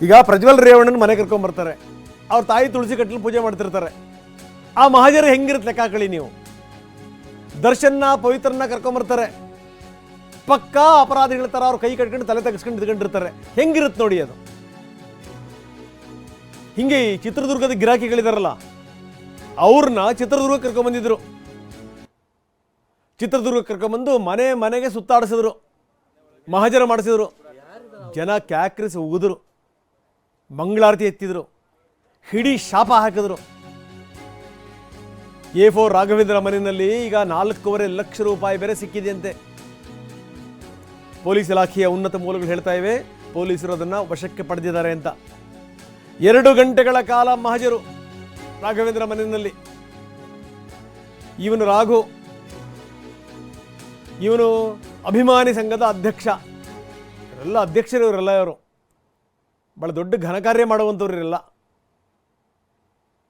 ಈಗ ಪ್ರಜ್ವಲ್ ರೇವಣ್ಣನ ಮನೆ ಕರ್ಕೊಂಬರ್ತಾರೆ ಅವ್ರ ತಾಯಿ ತುಳಸಿ ಕಟ್ಟಲು ಪೂಜೆ ಮಾಡ್ತಿರ್ತಾರೆ. ಆ ಮಹಾಜರು ಹೆಂಗಿರುತ್ತೆ ಲೆಕ್ಕ ಹಾಕಳಿ ನೀವು? ದರ್ಶನ್ನ, ಪವಿತ್ರನ್ನ ಕರ್ಕೊಂಬರ್ತಾರೆ ಪಕ್ಕಾ ಅಪರಾಧಿಗಳ ಥರ ಅವ್ರು ಕೈ ಕಟ್ಕೊಂಡು ತಲೆ ತೆಗೆಸ್ಕೊಂಡು ಇದ್ಕೊಂಡಿರ್ತಾರೆ ಹೆಂಗಿರುತ್ತೆ ನೋಡಿ ಅದು? ಹಿಂಗೆ ಈ ಚಿತ್ರದುರ್ಗದ ಗಿರಾಕಿಗಳಿದಾರಲ್ಲ, ಅವ್ರನ್ನ ಚಿತ್ರದುರ್ಗ ಕರ್ಕೊಂಬಂದಿದ್ರು ಚಿತ್ರದುರ್ಗ ಕರ್ಕೊಂಬಂದು ಮನೆ ಮನೆಗೆ ಸುತ್ತಾಡಿಸಿದ್ರು. ಮಹಾಜರ ಮಾಡಿಸಿದ್ರು. ಜನ ಕ್ಯಾಕ್ರಿಸಿ ಉಗಿದ್ರು. ಮಂಗಳಾರತಿ ಎತ್ತಿದ್ರು. ಹಿಡಿ ಶಾಪ ಹಾಕಿದ್ರು. ಎ ಫೋರ್ ರಾಘವೇಂದ್ರ ಮನೆಯಲ್ಲಿ ಈಗ ನಾಲ್ಕೂವರೆ ಲಕ್ಷ ರೂಪಾಯಿ ಬೇರೆ ಸಿಕ್ಕಿದೆಯಂತೆ. ಪೊಲೀಸ್ ಇಲಾಖೆಯ ಉನ್ನತ ಮೂಲಗಳು ಹೇಳ್ತಾ ಇವೆ, ಪೊಲೀಸರು ಅದನ್ನು ವಶಕ್ಕೆ ಪಡೆದಿದ್ದಾರೆ ಅಂತ. ಎರಡು ಗಂಟೆಗಳ ಕಾಲ ಮಹಜರು ರಾಘವೇಂದ್ರ ಮನೆಯಲ್ಲಿ. ಇವನು ರಾಘು, ಇವನು ಅಭಿಮಾನಿ ಸಂಘದ ಅಧ್ಯಕ್ಷ. ಇವರೆಲ್ಲ ಅಧ್ಯಕ್ಷರು, ಇವರೆಲ್ಲ ಇವರು. ಭಾಳ ದೊಡ್ಡ ಘನಕಾರ್ಯ ಮಾಡುವಂಥವ್ರು ಇರಲ್ಲ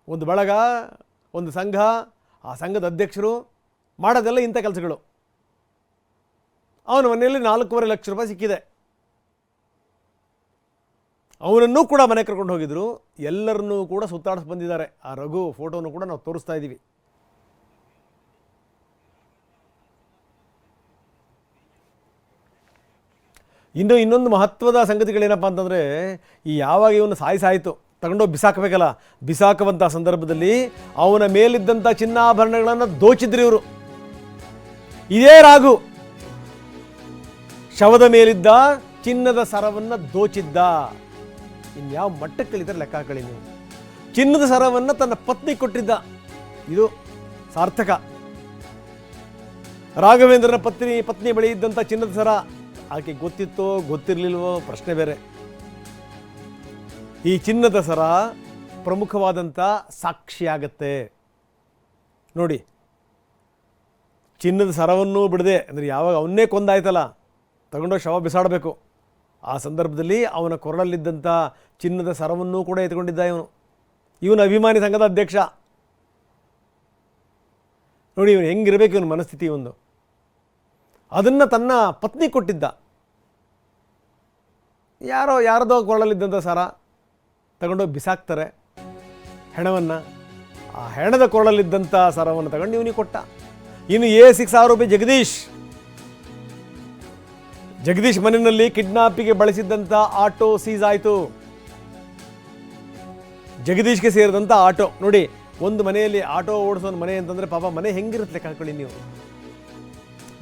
ಒಂದು ಬಳಗ, ಒಂದು ಸಂಘ, ಆ ಸಂಘದ ಅಧ್ಯಕ್ಷರು ಮಾಡೋದೆಲ್ಲ ಇಂಥ ಕೆಲಸಗಳು. ಅವನ ಮನೆಯಲ್ಲಿ ನಾಲ್ಕೂವರೆ ಲಕ್ಷ ರೂಪಾಯಿ ಸಿಕ್ಕಿದೆ. ಅವನನ್ನೂ ಕೂಡ ಮನೆ ಕರ್ಕೊಂಡು ಹೋಗಿದ್ರು. ಎಲ್ಲರನ್ನೂ ಕೂಡ ಸುತ್ತಾಡಿಸ್ ಬಂದಿದ್ದಾರೆ. ಆ ರಘು ಫೋಟೋನು ಕೂಡ ನಾವು ತೋರಿಸ್ತಾ ಇದ್ದೀವಿ ಇನ್ನು ಇನ್ನೊಂದು ಮಹತ್ವದ ಸಂಗತಿಗಳೇನಪ್ಪ ಅಂತಂದರೆ, ಈ ಯಾವಾಗ ಇವನು ಸಾಯಿಸಾಯಿತು, ತಗೊಂಡೋಗಿ ಬಿಸಾಕಬೇಕಲ್ಲ ಬಿಸಾಕುವಂಥ ಸಂದರ್ಭದಲ್ಲಿ ಅವನ ಮೇಲಿದ್ದಂಥ ಚಿನ್ನಾಭರಣಗಳನ್ನು ದೋಚಿದ್ರಿ ಇವರು. ಇದೇ ರಾಘು. ಶವದ ಮೇಲಿದ್ದ ಚಿನ್ನದ ಸರವನ್ನು ದೋಚಿದ್ದ. ಇನ್ಯಾವ ಮಟ್ಟಕ್ಕೆ ಕಳೀತಾರೆ ಲೆಕ್ಕ ಹಾಕಳಿ ನೀವು. ಚಿನ್ನದ ಸರವನ್ನು ತನ್ನ ಪತ್ನಿ ಕೊಟ್ಟಿದ್ದ. ಇದು ಸಾರ್ಥಕ. ರಾಘವೇಂದ್ರನ ಪತ್ನಿ ಪತ್ನಿ ಬಳಿ ಇದ್ದಂಥ ಚಿನ್ನದ ಸರ ಆಕೆ ಗೊತ್ತಿತ್ತೋ ಗೊತ್ತಿರಲಿಲ್ವೋ ಪ್ರಶ್ನೆ ಬೇರೆ. ಈ ಚಿನ್ನದ ಸರ ಪ್ರಮುಖವಾದಂಥ ಸಾಕ್ಷಿಯಾಗತ್ತೆ ನೋಡಿ, ಚಿನ್ನದ ಸರವನ್ನು ಬಿಡದೆ, ಅಂದರೆ ಯಾವಾಗ ಅವನ್ನೇ ಕೊಂದಾಯ್ತಲ್ಲ, ತಗೊಂಡೋಗಿ ಶವ ಬಿಸಾಡಬೇಕು. ಆ ಸಂದರ್ಭದಲ್ಲಿ ಅವನ ಕೊರಳಲ್ಲಿದ್ದಂಥ ಚಿನ್ನದ ಸರವನ್ನೂ ಕೂಡ ಎತ್ಕೊಂಡಿದ್ದ ಇವನು. ಇವನ ಅಭಿಮಾನಿ ಸಂಘದ ಅಧ್ಯಕ್ಷ. ನೋಡಿ ಇವನು ಹೆಂಗಿರಬೇಕು ಇವನ ಮನಸ್ಥಿತಿ ಒಂದು. ಅದನ್ನು ತನ್ನ ಪತ್ನಿ ಕೊಟ್ಟಿದ್ದ. ಯಾರೋ ಯಾರದೋ ಕೊರಳಲ್ಲಿದ್ದಂಥ ಸರ ತಗೊಂಡು ಬಿಸಾಕ್ತಾರೆ. ಹೆಣವನ್ನು, ಆ ಹೆಣದ ಕೊರಳಲ್ಲಿದ್ದಂಥ ಸರವನ್ನು ತಗೊಂಡು ಇವನಿಗೆ ಕೊಟ್ಟ. ಇನ್ನು ಎ ಸಿಕ್ಸ್ ರೂಪಾಯಿ ಜಗದೀಶ್. ಜಗದೀಶ್ ಮನೆಯಲ್ಲಿ ಕಿಡ್ನಾಪಿಗೆ ಬಳಸಿದ್ದಂಥ ಆಟೋ ಸೀಸ್ ಆಯಿತು. ಜಗದೀಶ್ಗೆ ಸೇರಿದಂಥ ಆಟೋ. ನೋಡಿ, ಒಂದು ಮನೆಯಲ್ಲಿ ಆಟೋ ಓಡಿಸೋ ಮನೆ ಅಂತಂದರೆ ಪಾಪ ಮನೆ ಹೆಂಗಿರುತ್ತೆ ಲೆಕ್ಕ ಹಾಕೊಳ್ಳಿ ನೀವು.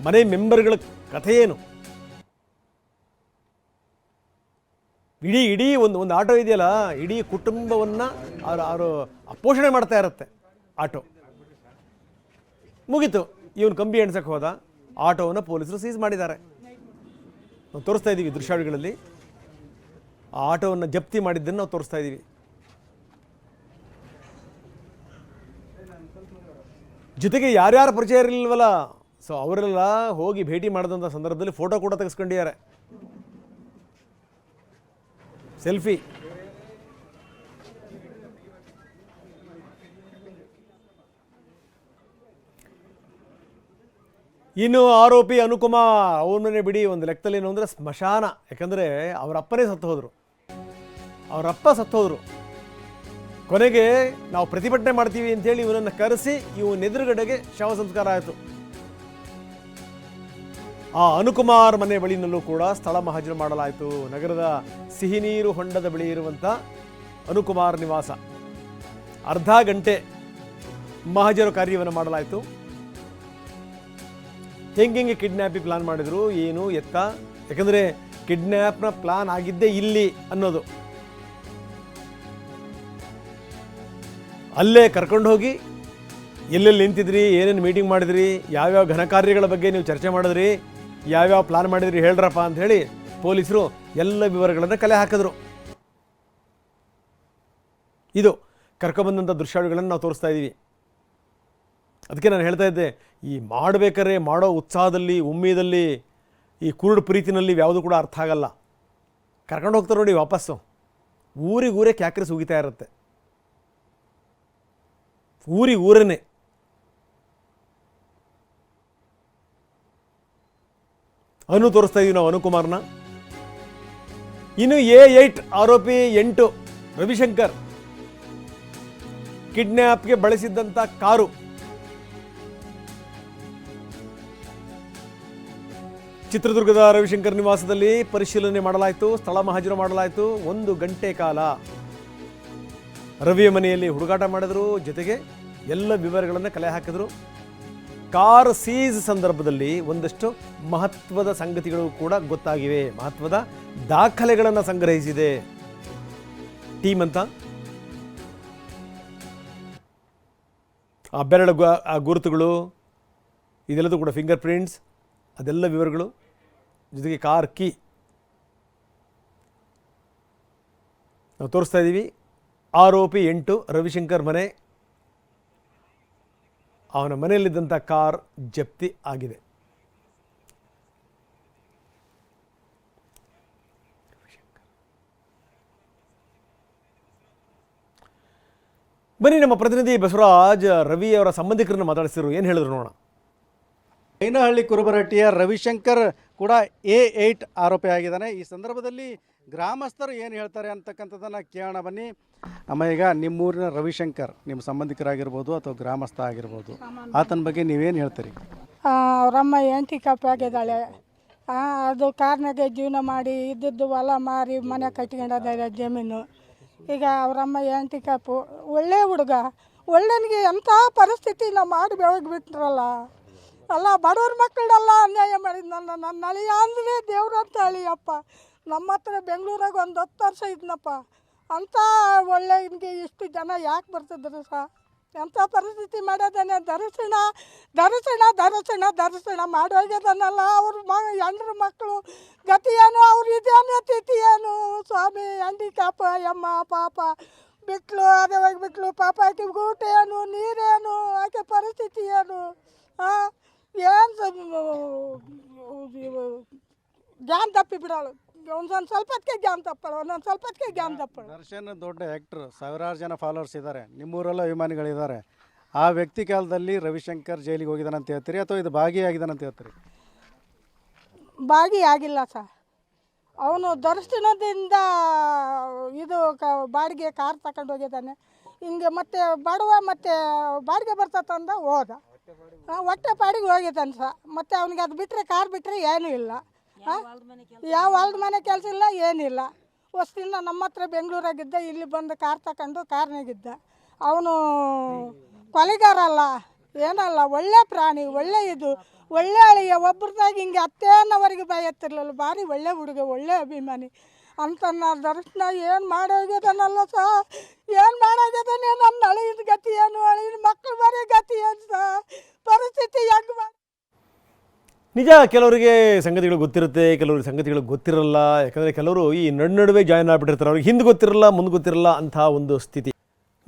ಮನೆ ಮೆಂಬರ್ಗಳ ಕಥೆ ಏನು ಇಡೀ ಇಡೀ ಒಂದು ಒಂದು ಆಟೋ ಇದೆಯಲ್ಲ, ಇಡೀ ಕುಟುಂಬವನ್ನು ಅವರು ಅವರು ಪೋಷಣೆ ಮಾಡ್ತಾ ಇರುತ್ತೆ ಆಟೋ. ಮುಗೀತು. ಇವನು ಕಂಬಿ ಎಣ್ಸಕ್ಕೆ ಹೋದ. ಆಟೋವನ್ನು ಪೊಲೀಸರು ಸೀಸ್ ಮಾಡಿದ್ದಾರೆ. ನಾವು ತೋರಿಸ್ತಾ ಇದ್ದೀವಿ ದೃಶ್ಯಾವಳಿಗಳಲ್ಲಿ. ಆ ಆಟೋವನ್ನು ಜಪ್ತಿ ಮಾಡಿದ್ದನ್ನು ನಾವು ತೋರಿಸ್ತಾ ಇದ್ದೀವಿ ಜೊತೆಗೆ ಯಾರ್ಯಾರು ಪರಿಚಯ ಇರಲಿಲ್ವಲ್ಲ? ಸೊ ಅವರೆಲ್ಲ ಹೋಗಿ ಭೇಟಿ ಮಾಡಿದಂಥ ಸಂದರ್ಭದಲ್ಲಿ ಫೋಟೋ ಕೂಡ ತೆಗೆಸ್ಕೊಂಡಿದ್ದಾರೆ. ಸೆಲ್ಫಿ ಇನ್ನು ಆರೋಪಿ ಅನುಕುಮ ಅವನನ್ನೇ ಬಿಡಿ, ಒಂದು ಲೆಕ್ಕದಲ್ಲಿ ಏನು ಅಂದರೆ ಸ್ಮಶಾನ. ಯಾಕಂದರೆ ಅವರಪ್ಪನೇ ಸತ್ತು ಹೋದರು. ಅವರಪ್ಪ ಸತ್ತು ಹೋದರು. ಕೊನೆಗೆ ನಾವು ಪ್ರತಿಭಟನೆ ಮಾಡ್ತೀವಿ ಅಂತೇಳಿ ಇವನನ್ನು ಕರೆಸಿ ಇವನ ಎದುರುಗಡೆಗೆ ಶವ ಸಂಸ್ಕಾರ ಆಯಿತು. ಆ ಅನುಕುಮಾರ್ ಮನೆ ಬಳಿನಲ್ಲೂ ಕೂಡ ಸ್ಥಳ ಮಹಾಜರು ಮಾಡಲಾಯಿತು. ನಗರದ ಸಿಹಿನೀರು ಹೊಂಡದ ಬಳಿ ಇರುವಂಥ ಅನುಕುಮಾರ್ ನಿವಾಸ. ಅರ್ಧ ಗಂಟೆ ಮಹಜರು ಕಾರ್ಯವನ್ನು ಮಾಡಲಾಯಿತು. ಹೆಂಗೆ ಕಿಡ್ನ್ಯಾಪಿಗೆ ಪ್ಲಾನ್ ಮಾಡಿದ್ರು, ಏನು, ಎತ್ತ? ಯಾಕಂದರೆ ಕಿಡ್ನ್ಯಾಪ್ನ ಪ್ಲಾನ್ ಆಗಿದ್ದೇ ಇಲ್ಲಿ ಅನ್ನೋದು. ಅಲ್ಲೇ ಕರ್ಕೊಂಡು ಹೋಗಿ, ಎಲ್ಲೆಲ್ಲಿ ನಿಂತಿದ್ರಿ, ಏನೇನು ಮೀಟಿಂಗ್ ಮಾಡಿದ್ರಿ, ಯಾವ್ಯಾವ ಘನಕಾರ್ಯಗಳ ಬಗ್ಗೆ ನೀವು ಚರ್ಚೆ ಮಾಡಿದ್ರಿ ಯಾವ್ಯಾವ ಪ್ಲಾನ್ ಮಾಡಿದ್ರಿ ಹೇಳ್ರಪ್ಪ ಅಂತ ಹೇಳಿ ಪೊಲೀಸರು ಎಲ್ಲ ವಿವರಗಳನ್ನು ಕಲೆ ಹಾಕಿದ್ರು. ಇದು ಕರ್ಕೊಬಂದಂಥ ದೃಶ್ಯಾವಳಿಗಳನ್ನು ನಾವು ತೋರಿಸ್ತಾ ಇದ್ದೀವಿ ಅದಕ್ಕೆ ನಾನು ಹೇಳ್ತಾ ಇದ್ದೆ, ಈ ಮಾಡಬೇಕಾದ್ರೆ ಮಾಡೋ ಉತ್ಸಾಹದಲ್ಲಿ, ಉಮ್ಮೀದಲ್ಲಿ, ಈ ಕುರುಡು ಪ್ರೀತಿನಲ್ಲಿ ಯಾವುದು ಕೂಡ ಅರ್ಥ ಆಗಲ್ಲ. ಕರ್ಕೊಂಡು ಹೋಗ್ತಾರೆ ನೋಡಿ ವಾಪಸ್ಸು. ಊರಿಗೂರೇ ಕ್ಯಾಕ್ರೆ ಸುಗಿತಾ ಇರುತ್ತೆ. ಊರಿಗೆ ಅನು ತೋರಿಸ್ತಾ ಇದೀವಿ ನಾವು ಅನುಕುಮಾರ್ನ. ಇನ್ನು ಎ ಏಟ್ ಆರೋಪಿ ಎಂಟು ರವಿಶಂಕರ್ ಕಿಡ್ನ್ಯಾಪ್ಗೆ ಬಳಸಿದ್ದಂಥ ಕಾರು. ಚಿತ್ರದುರ್ಗದ ರವಿಶಂಕರ್ ನಿವಾಸದಲ್ಲಿ ಪರಿಶೀಲನೆ ಮಾಡಲಾಯಿತು, ಸ್ಥಳ ಮಹಾಜರು ಮಾಡಲಾಯಿತು, ಒಂದು ಗಂಟೆ ಕಾಲ. ರವಿಯ ಮನೆಯಲ್ಲಿ ಹುಡುಗಾಟ ಮಾಡಿದ್ರು, ಜೊತೆಗೆ ಎಲ್ಲ ವಿವರಗಳನ್ನು ಕಲೆ ಹಾಕಿದ್ರು. ಕಾರ್ ಸೀಸ್ ಸಂದರ್ಭದಲ್ಲಿ ಒಂದಷ್ಟು ಮಹತ್ವದ ಸಂಗತಿಗಳು ಕೂಡ ಗೊತ್ತಾಗಿವೆ. ಮಹತ್ವದ ದಾಖಲೆಗಳನ್ನು ಸಂಗ್ರಹಿಸಿದೆ. ಟೀಮ್ ಅಂತ? ಆ ಬೆರಳು ಗುರುತುಗಳು, ಇದೆಲ್ಲದೂ ಕೂಡ ಫಿಂಗರ್ ಪ್ರಿಂಟ್ಸ್ ಅದೆಲ್ಲ ವಿವರಗಳು, ಜೊತೆಗೆ ಕಾರ್ ಕೀ. ನಾವು ತೋರಿಸ್ತಾ ಇದ್ದೀವಿ ಆರೋಪಿ ಎಂಟು ರವಿಶಂಕರ್ ಮನೆ. ಅವನ ಮನೆಯಲ್ಲಿದ್ದಂಥ ಕಾರ್ ಜಪ್ತಿ ಆಗಿದೆ. ಬನ್ನಿ ನಮ್ಮ ಪ್ರತಿನಿಧಿ ಬಸವರಾಜ್ ರವಿ ಅವರ ಸಂಬಂಧಿಕರನ್ನು ಮಾತಾಡಿಸಿದ್ರು. ಏನು ಹೇಳಿದ್ರು ನೋಡೋಣ. ಐನಹಳ್ಳಿ ಕುರುಬರಟ್ಟಿಯ ರವಿಶಂಕರ್ ಕೂಡ ಎ ಏಯ್ಟ್ ಆರೋಪಿ ಆಗಿದ್ದಾನೆ. ಈ ಸಂದರ್ಭದಲ್ಲಿ ಗ್ರಾಮಸ್ಥರು ಏನು ಹೇಳ್ತಾರೆ ಅಂತಕ್ಕಂಥದ್ದನ್ನು ಕೇಳೋಣ ಬನ್ನಿ. ಅಮ್ಮ, ಈಗ ನಿಮ್ಮೂರಿನ ರವಿಶಂಕರ್, ನಿಮ್ಮ ಸಂಬಂಧಿಕರಾಗಿರ್ಬೋದು ಅಥವಾ ಗ್ರಾಮಸ್ಥ ಆಗಿರ್ಬೋದು, ಆತನ ಬಗ್ಗೆ ನೀವೇನು ಹೇಳ್ತೀರಿ? ಅವರಮ್ಮ ಎಂಟಿ ಕಪ್ಪಾಗಿದ್ದಾಳೆ. ಅದು ಕಾರ್ನಾಗೆ ಜೀವನ ಮಾಡಿ ಇದ್ದದ್ದು ಹೊಲ ಮಾರಿ ಮನೆ ಕಟ್ಕೊಂಡದ ಜಮೀನು. ಈಗ ಅವರಮ್ಮ ಎಂಟಿ ಕಪ್ಪು, ಒಳ್ಳೆ ಹುಡುಗ. ಒಳ್ಳೆನಿಗೆ ಎಂಥ ಪರಿಸ್ಥಿತಿ, ನಾವು ಮಾಡಿ ಬೆಳಗ್ಬಿಟ್ರಲ್ಲ ಅಲ್ಲ ಬಡವ್ರ ಮಕ್ಕಳೆಲ್ಲ ಅನ್ಯಾಯ ಮಾಡಿದ ನನ್ನ ನನ್ನ ಅಳಿಯ ಅಂದರೆ ದೇವ್ರಂತ ಅಳಿಯಪ್ಪ. ನಮ್ಮ ಹತ್ರ ಬೆಂಗಳೂರಾಗ ಒಂದು ಹತ್ತು ವರ್ಷ ಇದ್ನಪ್ಪ. ಅಂಥ ಒಳ್ಳೆಯನಿಗೆ ಇಷ್ಟು ಜನ ಯಾಕೆ ಬರ್ತಿದ್ರು ಸಹ ಎಂಥ ಪರಿಸ್ಥಿತಿ ಮಾಡೋದೇನೆ ದರ್ಶನ ದರ್ಶನ ದರ್ಶನ ದರ್ಶನ ಮಾಡೋಗ್ಯದನ್ನಲ್ಲ ಅವ್ರ ಮ, ಹೆಂಡ್ರ ಮಕ್ಕಳು ಗತಿ ಏನು? ಅವ್ರ ಇದೇನು ತಿಥಿ ಏನು? ಸ್ವಾಮಿ ಹ್ಯಾಂಡಿಕ್ಯಾಪ ಅಮ್ಮ, ಪಾಪ. ಬಿಟ್ಲು ಅದೇ ಬಿಟ್ಲು? ಪಾಪ ಆಕೆ ಊಟ ಏನು? ನೀರೇನು ಆಕೆ ಪರಿಸ್ಥಿತಿ ಏನು? ಹಾಂ ಏನು ಜ್ಞಾನ ತಪ್ಪಿ ಬಿಡೋಳು ಒಂದೊಂದು ಸ್ವಲ್ಪ ಹೊತ್ತಿಗೆ ಜ್ಞಾನ ತಪ್ಪಳು ಒಂದೊಂದು ಸ್ವಲ್ಪ ಹೊತ್ತಿಗೆ ಜ್ಞಾನ ತಪ್ಪಳು. ದರ್ಶನ್ ದೊಡ್ಡ ಆ್ಯಕ್ಟ್ರು ಸಾವಿರಾರು ಜನ ಫಾಲೋವರ್ಸ್ ಇದ್ದಾರೆ ನಿಮ್ಮೂರೆಲ್ಲ ಅಭಿಮಾನಿಗಳಿದ್ದಾರೆ ಆ ವ್ಯಕ್ತಿ ಕಾಲದಲ್ಲಿ ರವಿಶಂಕರ್ ಜೈಲಿಗೆ ಹೋಗಿದ್ದಾನೆ ಅಂತ ಹೇಳ್ತೀರಿ ಅಥವಾ ಇದು ಭಾಗಿಯಾಗಿದ್ದಾನೆ ಅಂತ ಹೇಳ್ತೀರಿ? ಭಾಗಿಯಾಗಿಲ್ಲ ಸರ್ ಅವನು ದರ್ಶನದಿಂದ ಇದು ಕ ಬಾಡಿಗೆ ಕಾರ್ ತಗೊಂಡು ಹೋಗಿದ್ದಾನೆ. ಹಿಂಗೆ ಮತ್ತೆ ಬಡವ ಮತ್ತೆ ಬಾಡಿಗೆ ಬರ್ತದಂದ ಹೋದ. ಹೊಟ್ಟೆ ಪಾಡಿಗೆ ಹೋಗಿದ್ದಾನೆ ಸ. ಮತ್ತೆ ಅವ್ನಿಗೆ ಅದು ಬಿಟ್ಟರೆ ಕಾರ್ ಬಿಟ್ಟರೆ ಏನೂ ಇಲ್ಲ. ಯಾವ ಹೊಲ್ದ ಮನೆ ಕೆಲಸ ಇಲ್ಲ? ಏನಿಲ್ಲ ವಸ್ತಿಂದ ನಮ್ಮ ಹತ್ರ ಬೆಂಗಳೂರಾಗಿದ್ದ ಇಲ್ಲಿ ಬಂದು ಕಾರ್ ತಗೊಂಡು ಕಾರ್ನಾಗಿದ್ದ. ಅವನು ಕೊಲೆಗಾರಲ್ಲ ಏನಲ್ಲ ಒಳ್ಳೆ ಪ್ರಾಣಿ ಒಳ್ಳೆ ಇದು ಒಳ್ಳೆ ಅಳಿಯ ಒಬ್ರದಾಗ ಹಿಂಗೆ ಅತ್ತೇನವರೆಗೆ ಬಾಯತ್ತಿರಲಿಲ್ಲ ಭಾರಿ ಒಳ್ಳೆ ಹುಡುಗ ಒಳ್ಳೆ ಅಭಿಮಾನಿ. ಅಂತ ನಾ ದರ್ಶನ ಏನು ಮಾಡೋಗ್ಯದನಲ್ಲ ಸಾ? ಏನು ಮಾಡೋಗ್ಯದನೆ ನನ್ನ ಅಳಿದ ಗತಿ ಏನು? ಅಳಿದ ಮಕ್ಕಳು ಬರೀ ಗತಿ ಏನು ಸಾ? ಪರಿಸ್ಥಿತಿ ಹೆಂಗೆ ಮಾಡಿ ನಿಜ, ಕೆಲವರಿಗೆ ಸಂಗತಿಗಳು ಗೊತ್ತಿರುತ್ತೆ, ಕೆಲವರಿಗೆ ಸಂಗತಿಗಳು ಗೊತ್ತಿರಲ್ಲ. ಯಾಕಂದರೆ ಕೆಲವರು ಈ ನಡು ನಡುವೆ ಜಾಯ್ನ್ ಆಗಿಬಿಟ್ಟಿರ್ತಾರೆ. ಅವ್ರಿಗೆ ಹಿಂದೆ ಗೊತ್ತಿರಲ್ಲ, ಮುಂದೆ ಗೊತ್ತಿರಲ್ಲ ಅಂತಹ ಒಂದು ಸ್ಥಿತಿ.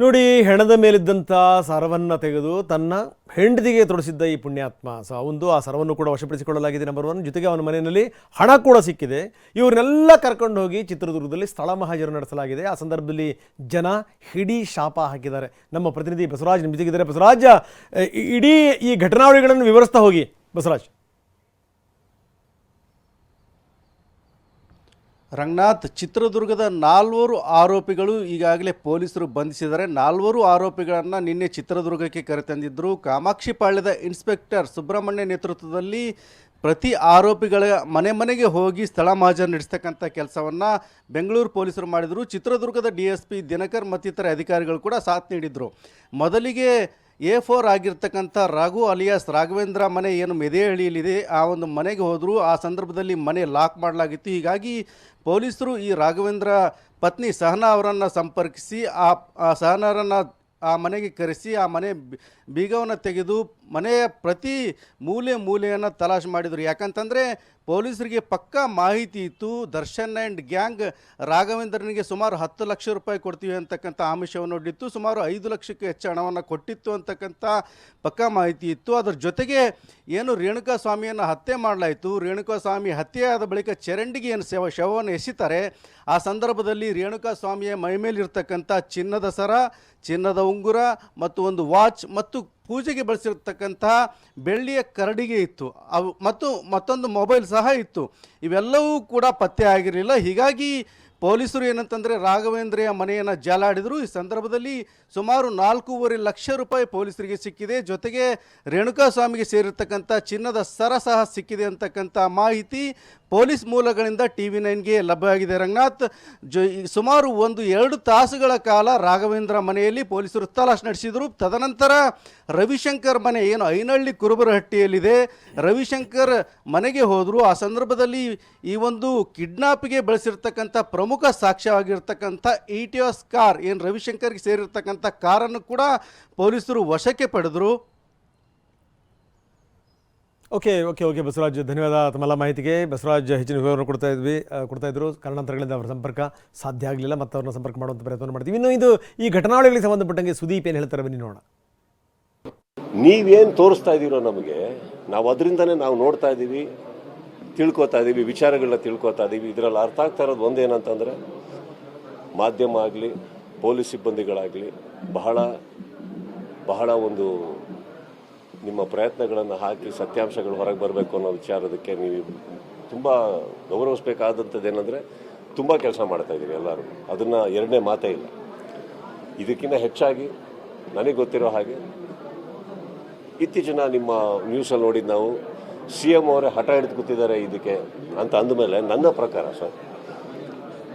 ನೋಡಿ, ಹೆಣದ ಮೇಲಿದ್ದಂಥ ಸರವನ್ನು ತೆಗೆದು ತನ್ನ ಹೆಂಡತಿಗೆ ತೊಡಸಿದ್ದ ಈ ಪುಣ್ಯಾತ್ಮ. ಸೊ ಅವನು ಆ ಸರವನ್ನು ಕೂಡ ವಶಪಡಿಸಿಕೊಳ್ಳಲಾಗಿದೆ ನಂಬರ್ ಒನ್ ಜೊತೆಗೆ ಅವನ ಮನೆಯಲ್ಲಿ ಹಣ ಕೂಡ ಸಿಕ್ಕಿದೆ. ಇವ್ರನ್ನೆಲ್ಲ ಕರ್ಕೊಂಡು ಹೋಗಿ ಚಿತ್ರದುರ್ಗದಲ್ಲಿ ಸ್ಥಳ ಮಹಾಜರು ನಡೆಸಲಾಗಿದೆ. ಆ ಸಂದರ್ಭದಲ್ಲಿ ಜನ ಹಿಡೀ ಶಾಪ ಹಾಕಿದ್ದಾರೆ. ನಮ್ಮ ಪ್ರತಿನಿಧಿ ಬಸವರಾಜ್ ನಿಮ್ಮ ಜೊತೆಗಿದ್ದಾರೆ ಬಸವರಾಜ ಇಡೀ ಈ ಘಟನಾವಳಿಗಳನ್ನು ವಿವರಿಸ್ತಾ ಹೋಗಿ. ಬಸವರಾಜ್. ರಂಗನಾಥ್, ಚಿತ್ರದುರ್ಗದ ನಾಲ್ವರು ಆರೋಪಿಗಳು ಈಗಾಗಲೇ ಪೊಲೀಸರು ಬಂಧಿಸಿದ್ದಾರೆ. ನಾಲ್ವರು ಆರೋಪಿಗಳನ್ನು ನಿನ್ನೆ ಚಿತ್ರದುರ್ಗಕ್ಕೆ ಕರೆತಂದಿದ್ದರು ಕಾಮಾಕ್ಷಿಪಾಳ್ಯದ ಇನ್ಸ್ಪೆಕ್ಟರ್ ಸುಬ್ರಹ್ಮಣ್ಯ ನೇತೃತ್ವದಲ್ಲಿ ಪ್ರತಿ ಆರೋಪಿಗಳ ಮನೆ ಮನೆಗೆ ಹೋಗಿ ಸ್ಥಳ ಮಾಜರ್ ನಡೆಸ್ತಕ್ಕಂಥ ಕೆಲಸವನ್ನು ಬೆಂಗಳೂರು ಪೊಲೀಸರು ಮಾಡಿದರು. ಚಿತ್ರದುರ್ಗದ ಡಿ ಎಸ್ ಪಿ ದಿನಕರ್ ಮತ್ತಿತರ ಅಧಿಕಾರಿಗಳು ಕೂಡ ಸಾಥ್ ನೀಡಿದರು. ಮೊದಲಿಗೆ ಎ ಫೋರ್ ಆಗಿರ್ತಕ್ಕಂಥ ರಾಘು ಅಲಿಯಾಸ್ ರಾಘವೇಂದ್ರ ಮನೆ ಏನು ಮೆದೆಹಳ್ಳಿಯಲ್ಲಿದೆ, ಆ ಒಂದು ಮನೆಗೆ ಹೋದರೂ ಆ ಸಂದರ್ಭದಲ್ಲಿ ಮನೆ ಲಾಕ್ ಮಾಡಲಾಗಿತ್ತು. ಹೀಗಾಗಿ ಪೊಲೀಸರು ಈ ರಾಘವೇಂದ್ರ ಪತ್ನಿ ಸಹನಾ ಅವರನ್ನು ಸಂಪರ್ಕಿಸಿ, ಆ ಸಹನಾರನ್ನು ಆ ಮನೆಗೆ ಕರೆಸಿ, ಆ ಮನೆ ಬೀಗವನ್ನು ತೆಗೆದು ಮನೆಯ ಪ್ರತಿ ಮೂಲೆ ಮೂಲೆಯನ್ನು ತಲಾಶ್ ಮಾಡಿದರು. ಯಾಕಂತಂದರೆ ಪೊಲೀಸರಿಗೆ ಪಕ್ಕಾ ಮಾಹಿತಿ ಇತ್ತು. ದರ್ಶನ್ ಆ್ಯಂಡ್ ಗ್ಯಾಂಗ್ ರಾಘವೇಂದ್ರನಿಗೆ ಸುಮಾರು ಹತ್ತು ಲಕ್ಷ ರೂಪಾಯಿ ಕೊಡ್ತೀವಿ ಅಂತಕ್ಕಂಥ ಆಮಿಷವನ್ನು ಒಡ್ಡಿತ್ತು ಸುಮಾರು ಐದು ಲಕ್ಷಕ್ಕೆ ಹೆಚ್ಚು ಹಣವನ್ನು ಕೊಟ್ಟಿತ್ತು ಅಂತಕ್ಕಂಥ ಪಕ್ಕಾ ಮಾಹಿತಿ ಇತ್ತು. ಅದರ ಜೊತೆಗೆ ಏನು ರೇಣುಕಾ ಸ್ವಾಮಿಯನ್ನು ಹತ್ಯೆ ಮಾಡಲಾಯಿತು. ರೇಣುಕಾ ಸ್ವಾಮಿ ಹತ್ಯೆಯಾದ ಬಳಿಕ ಚರಂಡಿಗೆ ಏನು ಶವ, ಶವವನ್ನು ಎಸಿತಾರೆ. ಆ ಸಂದರ್ಭದಲ್ಲಿ ರೇಣುಕಾ ಸ್ವಾಮಿಯ ಮೈಮೇಲಿರ್ತಕ್ಕಂಥ ಚಿನ್ನದ ಸರ, ಚಿನ್ನದ ಉಂಗುರ ಮತ್ತು ಒಂದು ವಾಚ್ ಮತ್ತು ಪೂಜೆಗೆ ಬಳಸಿರತಕ್ಕಂತಹ ಬೆಳ್ಳಿಯ ಕರಡಿಗೆ ಇತ್ತು. ಅವು ಮತ್ತು ಮತ್ತೊಂದು ಮೊಬೈಲ್ ಸಹ ಇತ್ತು. ಇವೆಲ್ಲವೂ ಕೂಡ ಪತ್ತೆ ಆಗಿರಲಿಲ್ಲ. ಹೀಗಾಗಿ ಪೊಲೀಸರು ಏನಂತಂದರೆ ರಾಘವೇಂದ್ರೆಯ ಮನೆಯನ್ನು ಜಾಲಾಡಿದರು. ಈ ಸಂದರ್ಭದಲ್ಲಿ ಸುಮಾರು ನಾಲ್ಕೂವರೆ ಲಕ್ಷ ರೂಪಾಯಿ ಪೊಲೀಸರಿಗೆ ಸಿಕ್ಕಿದೆ. ಜೊತೆಗೆ ರೇಣುಕಾಸ್ವಾಮಿಗೆ ಸೇರಿರ್ತಕ್ಕಂಥ ಚಿನ್ನದ ಸರ ಸಹ ಸಿಕ್ಕಿದೆ ಅಂತಕ್ಕಂಥ ಮಾಹಿತಿ ಪೊಲೀಸ್ ಮೂಲಗಳಿಂದ ಟಿ ವಿ ನೈನ್ಗೆ ಲಭ್ಯವಾಗಿದೆ. ರಂಗನಾಥ್, ಜೊ ಸುಮಾರು ಒಂದು ಎರಡು ತಾಸುಗಳ ಕಾಲ ರಾಘವೇಂದ್ರ ಮನೆಯಲ್ಲಿ ಪೊಲೀಸರು ತಲಾಶ್ ನಡೆಸಿದರು. ತದನಂತರ ರವಿಶಂಕರ್ ಮನೆ, ಏನು, ಐನಹಳ್ಳಿ ಕುರುಬರಹಟ್ಟಿಯಲ್ಲಿದೆ. ರವಿಶಂಕರ್ ಮನೆಗೆ ಹೋದರು. ಆ ಸಂದರ್ಭದಲ್ಲಿ ಈ ಒಂದು ಕಿಡ್ನಾಪ್ಗೆ ಬಳಸಿರ್ತಕ್ಕಂಥ ಪ್ರಮುಖ ಸಾಕ್ಷ್ಯವಾಗಿರ್ತಕ್ಕಂಥ ಇಟಿಯೋಸ್ ಕಾರ್, ಏನು, ರವಿಶಂಕರ್ಗೆ ಸೇರಿರ್ತಕ್ಕಂಥ ಕಾರನ್ನು ಕೂಡ ಪೊಲೀಸರು ವಶಕ್ಕೆ ಪಡೆದರು. ಓಕೆ ಓಕೆ ಓಕೆ ಬಸವರಾಜ್, ಧನ್ಯವಾದ ತಮ್ಮೆಲ್ಲ ಮಾಹಿತಿಗೆ. ಬಸವರಾಜ್, ಹೆಚ್ಚಿನ ವಿವರವನ್ನು ಕೊಡ್ತಾ ಇದ್ವಿ. ಕೊಡ್ತಾ ಇದ್ರು. ಕಾರಣಾಂತರಗಳಿಂದ ಅವರ ಸಂಪರ್ಕ ಸಾಧ್ಯ ಆಗಲಿಲ್ಲ ಮತ್ತು ಅವ್ರನ್ನ ಸಂಪರ್ಕ ಮಾಡುವಂಥ ಪ್ರಯತ್ನ ಮಾಡ್ತೀವಿ. ಇನ್ನು ಇದು ಈ ಘಟನಾವಳಿಗಳಿಗೆ ಸಂಬಂಧಪಟ್ಟಂಗೆ ಸುದೀಪ್ ಏನು ಹೇಳ್ತಾರೆ ಬನ್ನಿ ನೋಡೋಣ. ನೀವೇನು ತೋರಿಸ್ತಾ ಇದ್ದೀರೋ ನಮಗೆ, ನಾವು ಅದರಿಂದನೇ ನಾವು ನೋಡ್ತಾ ಇದ್ದೀವಿ ತಿಳ್ಕೊತಾ ಇದ್ದೀವಿ ವಿಚಾರಗಳನ್ನ ತಿಳ್ಕೊತಾ ಇದ್ದೀವಿ ಇದರಲ್ಲಿ ಅರ್ಥ ಆಗ್ತಾ ಇರೋದು ಒಂದೇನಂತಂದರೆ, ಮಾಧ್ಯಮ ಆಗಲಿ, ಪೊಲೀಸ್ ಸಿಬ್ಬಂದಿಗಳಾಗಲಿ ಬಹಳ ಬಹಳ ಒಂದು ನಿಮ್ಮ ಪ್ರಯತ್ನಗಳನ್ನು ಹಾಕಿ ಸತ್ಯಾಂಶಗಳು ಹೊರಗೆ ಬರಬೇಕು ಅನ್ನೋ ವಿಚಾರದಕ್ಕೆ ನೀವು ತುಂಬ ಗೌರವಿಸ್ಬೇಕಾದಂಥದ್ದು ಏನಂದರೆ ತುಂಬ ಕೆಲಸ ಮಾಡ್ತಾ ಇದ್ದೀರಿ ಎಲ್ಲರೂ. ಅದನ್ನು ಎರಡನೇ ಮಾತೇ ಇಲ್ಲ. ಇದಕ್ಕಿಂತ ಹೆಚ್ಚಾಗಿ ನನಗೆ ಗೊತ್ತಿರೋ ಹಾಗೆ ಇತ್ತೀಚಿನ ನಿಮ್ಮ ನ್ಯೂಸಲ್ಲಿ ನೋಡಿದ್ದು ನಾವು ಸಿ ಎಂ ಅವರೇ ಹಠ ಹಿಡಿದು ಕೂತಿದ್ದಾರೆ ಇದಕ್ಕೆ ಅಂತ ಅಂದಮೇಲೆ ನನ್ನ ಪ್ರಕಾರ ಸರ್,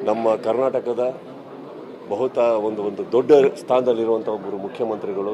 ನಮ್ಮ ಕರ್ನಾಟಕದ ಬಹುತ ಒಂದು ಒಂದು ದೊಡ್ಡ ಸ್ಥಾನದಲ್ಲಿರುವಂಥ ಒಬ್ಬರು ಮುಖ್ಯಮಂತ್ರಿಗಳು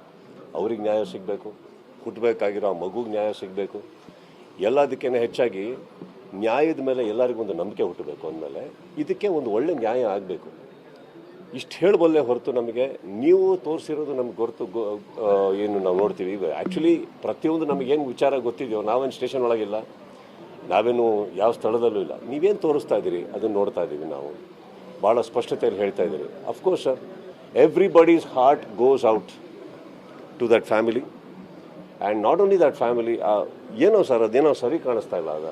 ಅವ್ರಿಗೆ ನ್ಯಾಯ ಸಿಗಬೇಕು ಹುಟ್ಟಬೇಕಾಗಿರೋ ಆ ಮಗುಗೆ ನ್ಯಾಯ ಸಿಗಬೇಕು. ಎಲ್ಲದಕ್ಕೇ ಹೆಚ್ಚಾಗಿ ನ್ಯಾಯದ ಮೇಲೆ ಎಲ್ಲರಿಗೂ ಒಂದು ನಂಬಿಕೆ ಹುಟ್ಟಬೇಕು ಅಂದಮೇಲೆ ಇದಕ್ಕೆ ಒಂದು ಒಳ್ಳೆ ನ್ಯಾಯ ಆಗಬೇಕು. ಇಷ್ಟು ಹೇಳಬಲ್ಲೆ ಹೊರತು ನಮಗೆ, ನೀವು ತೋರಿಸಿರೋದು ನಮ್ಗೆ ಗೊತ್ತು ಏನು ನಾವು ನೋಡ್ತೀವಿ. ಈಗ ಆ್ಯಕ್ಚುಲಿ ಪ್ರತಿಯೊಂದು ನಮಗೇನು ವಿಚಾರ ಗೊತ್ತಿದೆಯೋ, ನಾವೇನು ಸ್ಟೇಷನ್ ಒಳಗಿಲ್ಲ, ನಾವೇನು ಯಾವ ಸ್ಥಳದಲ್ಲೂ ಇಲ್ಲ. ನೀವೇನು ತೋರಿಸ್ತಾ ಇದ್ದೀರಿ? ಅದನ್ನು ನೋಡ್ತಾ ಇದ್ದೀವಿ ನಾವು. ಭಾಳ ಸ್ಪಷ್ಟತೆಯಲ್ಲಿ ಹೇಳ್ತಾ ಇದ್ದೀರಿ. Of course sir everybody's heart goes out to that family and not only that family ಏನೋ ಸರ್, ಅದೇನೋ ಸರಿ ಕಾಣಿಸ್ತಾ ಇಲ್ಲ ಅದು.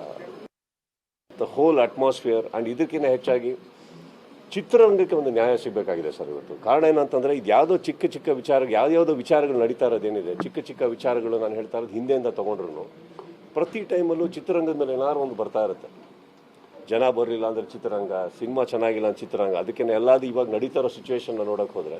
ದ ಹೋಲ್ ಅಟ್ಮಾಸ್ಫಿಯರ್ ಆ್ಯಂಡ್ ಇದಕ್ಕಿಂತ ಹೆಚ್ಚಾಗಿ ಚಿತ್ರರಂಗಕ್ಕೆ ಒಂದು ನ್ಯಾಯ ಸಿಗಬೇಕಾಗಿದೆ ಸರ್ ಇವತ್ತು. ಕಾರಣ ಏನಂತಂದರೆ, ಇದು ಯಾವುದೋ ಚಿಕ್ಕ ಚಿಕ್ಕ ವಿಚಾರ ಯಾವ್ಯಾವುದೋ ವಿಚಾರಗಳು ನಡೀತಾ ಇರೋದೇನಿದೆ ಚಿಕ್ಕ ಚಿಕ್ಕ ವಿಚಾರಗಳು ನಾನು ಹೇಳ್ತಾ ಇರೋದು ಹಿಂದೆಯಿಂದ ತೊಗೊಂಡ್ರು ಪ್ರತಿ ಟೈಮಲ್ಲೂ ಚಿತ್ರರಂಗದ ಮೇಲೆ ಏನಾದ್ರು ಒಂದು ಬರ್ತಾ ಇರುತ್ತೆ. ಜನ ಬರಲಿಲ್ಲ ಅಂದರೆ ಚಿತ್ರರಂಗ, ಸಿನಿಮಾ ಚೆನ್ನಾಗಿಲ್ಲ ಅಂತ ಚಿತ್ರರಂಗ. ಅದಕ್ಕೆ ಎಲ್ಲಾದ ಇವಾಗ ನಡೀತಾ ಇರೋ ಸಿಚುವೇಶನ್ನ ನೋಡೋಕೆ ಹೋದರೆ